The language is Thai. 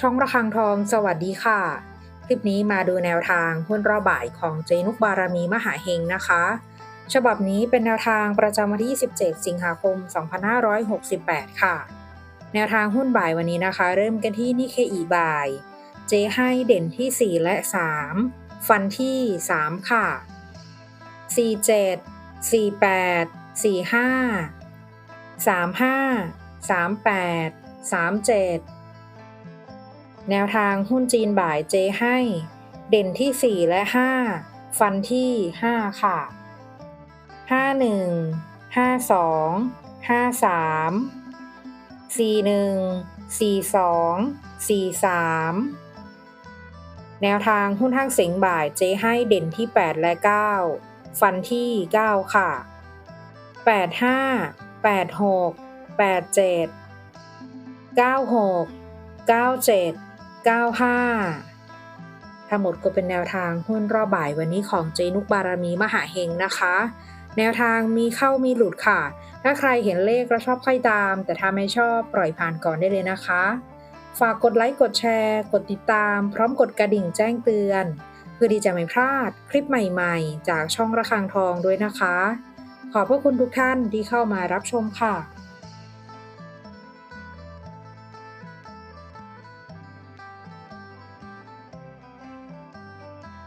ช่องระฆังทองสวัสดีค่ะ คลิปนี้มาดูแนวทางหุ้นรอบบ่ายของเจนุกบารมีมหาเฮงนะคะ ฉบับนี้เป็นแนวทางประจำวันที่ 17 สิงหาคม 2568 ค่ะ แนวทางหุ้นบ่ายวันนี้นะคะ เริ่มกันที่นิเคอีบ่าย เจให้เด่นที่ 4 และ 3 ฟันที่ 3 ค่ะ 47 48 45 35 38 37 แนวทางหุ้นจีนบ่ายเจให้ เด่นที่ 4 และ 5 ฟันที่ 5 ค่ะ 51 52 53 41 42 43 แนวทางหุ้นห้างเสียงบ่ายเจให้เด่นที่ 8 และ 9 ฟันที่ 9 ค่ะ 85 86 87 96 97 95ทั้งหมดก็เป็นแนวทางหุ้นรอบบ่ายวันนี้ของเจนุกบารมีมหาเฮงนะคะ แนวทางมีเข้ามีหลุดค่ะ ถ้าใครเห็นเลขแล้วชอบค่อยตาม แต่ถ้าไม่ชอบปล่อยผ่านก่อนได้เลยนะคะ ฝากกดไลค์กดแชร์ กดติดตาม พร้อมกดกระดิ่งแจ้งเตือน เพื่อที่จะไม่พลาดคลิปใหม่ๆ จากช่องระฆังทองด้วยนะคะ ขอบพระคุณทุกท่านที่เข้ามารับชมค่ะ